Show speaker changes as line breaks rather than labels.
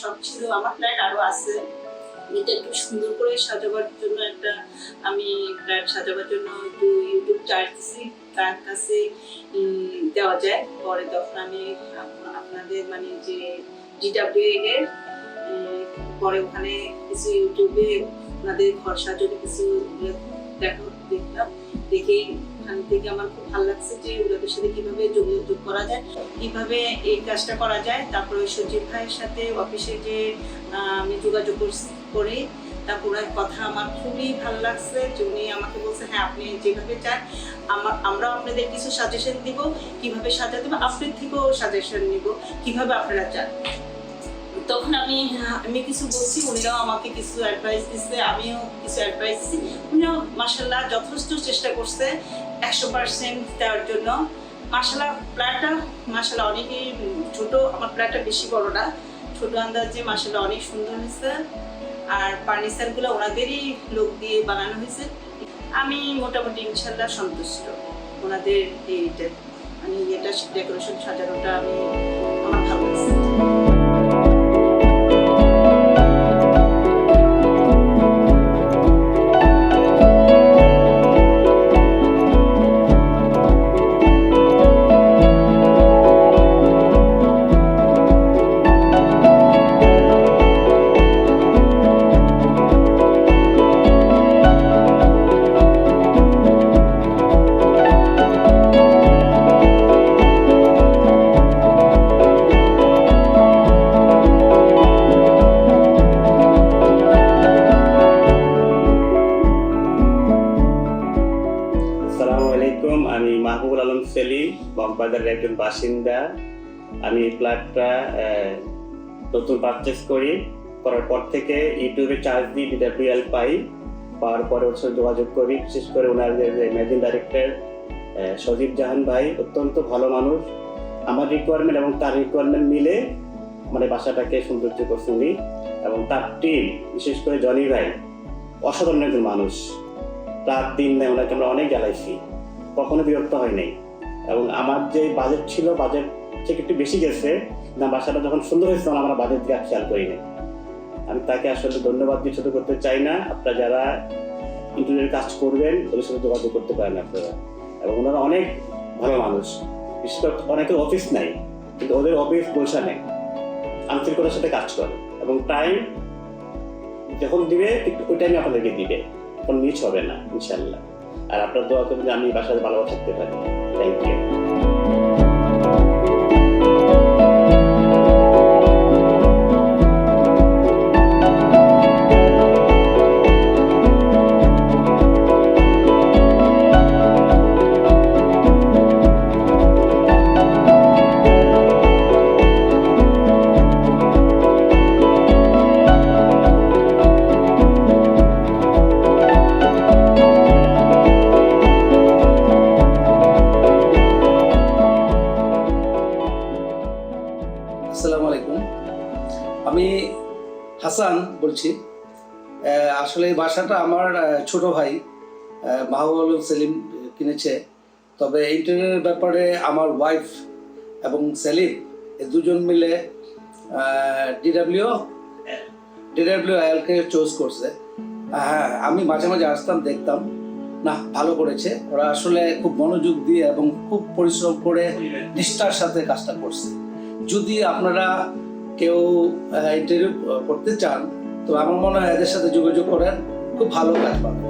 শখ ছিল, আমার এটা একটু সুন্দর করে সাজাবার জন্য একটা, আমি সাজাবার জন্য ইউটিউব কাছে দেওয়া যায়। পরে তখন আমি আপনাদের মানে যে পরে ওখানে কিছু ইউটিউবে ওনাদের ঘর সাজানো কিছু দেখে ওখান থেকে আমার খুব ভালো লাগছে যে ওনাদের সাথে কীভাবে যোগাযোগ করা যায়, কীভাবে এই কাজটা করা যায়। তারপরে সজীব ভাইয়ের সাথে অফিসে যে আমি যোগাযোগ করি তারপর কথা আমার খুবই ভালো লাগছে যে উনি আমাকে বলছে হ্যাঁ আপনি যেভাবে চান, আমার, আমরাও আপনাদের কিছু সাজেশন দিব। কীভাবে সাজাতে হবে, আপনার থেকেও সাজেশন নিব। কীভাবে আপনারা চান? তখন আমি আমি কিছু বলছি, উনিরাও আমাকে কিছু অ্যাডভাইস দিচ্ছে আমিও কিছু অ্যাডভাইস দিচ্ছি উনিও মাসাল্লাহ যথেষ্ট চেষ্টা করছে একশো পার্সেন্ট দেওয়ার জন্য। মাসাল্লাহ ফ্ল্যাটটা মাসাল্লাহ অনেকই ছোট, আমার ফ্ল্যাটটা বেশি বড় না। ছোট আন্দাজে মাসাল্লাহ অনেক সুন্দর হয়েছে। আর ফার্নিচারগুলো ওনাদেরই লোক দিয়ে বানানো হয়েছে। আমি মোটামুটি ইনশাল্লাহ সন্তুষ্ট ওনাদের এইটা মানে এটা ডেকোরেশন সাজানোটা আমি আমার ভালো লাগছে।
আলাইকুম, আমি মাহবুবুল আলম সেলিম বমবাজারের একজন বাসিন্দা। আমি ফ্ল্যাটটা নতুন পারচেস করি। করার পর থেকে ইউটিউবে চার্জ দিই বিডাব্লিউএল পাই। পাওয়ার পরে ওর সাথে যোগাযোগ করি, বিশেষ করে ওনার যে ম্যানেজিং ডাইরেক্টর সজীব জাহান ভাই, অত্যন্ত ভালো মানুষ। আমার রিকোয়ারমেন্ট এবং তার রিকোয়ারমেন্ট মিলে মানে বাসাটাকে সৌন্দর্য করছে উনি এবং তার টিম বিশেষ করে জনি ভাই, অসাধারণ একজন মানুষ। রাত দিন নেই, ওনাকে আমরা অনেক জ্বালাইছি। কখনো বিরক্ত হয় নাই। এবং আমার যে বাজেট ছিল বাজেট থেকে একটু বেশি গেছে, না, বাসাটা যখন সুন্দর হয়েছে, তখন আমরা বাজেট দিয়ে খেয়াল করি নাই। আমি তাকে আসলে ধন্যবাদ দিয়ে ছোট করতে চাই না। আপনারা যারা ইন্টারনেট কাজ করবেন ওদের সাথে যোগাযোগ করতে পারেন আপনারা। এবং ওনারা অনেক ভালো মানুষ। বিশেষ করে অনেকের অফিস নাই, কিন্তু ওদের অফিস পয়সা নেই। আন্তরিকতার সাথে কাজ করে। এবং টাইম যখন দিবে, ঠিক ওই টাইমে আপনাদেরকে দিবে। কোনো মিস হবে না ইনশাল্লাহ আর আপনার দোয়া করবেন আমি বাসায় ভালোবাসা থাকতে পারি। থ্যাংক ইউ
বলছি। আসলে এই বাসাটা আমার ছোট ভাই মাহবুব সেলিম কিনেছে। তবে ইন্টারনেটের ব্যাপারে আমার ওয়াইফ এবং সেলিম এই দুজন মিলে ডিডাব্লিউ ডিডাব্লিউ এলকে চুজ করছে। হ্যাঁ আমি মাঝে মাঝে আসতাম, দেখতাম। না, ভালো করেছে। ওরা আসলে খুব মনোযোগ দিয়ে এবং খুব পরিশ্রম করে নিষ্ঠার সাথে কাজটা করছে। যদি আপনারা কেউ ইন্টারভিউ করতে চান তো আমার মনে হয় এদের সাথে যোগাযোগ করেন খুব ভালো কাজ পাবেন।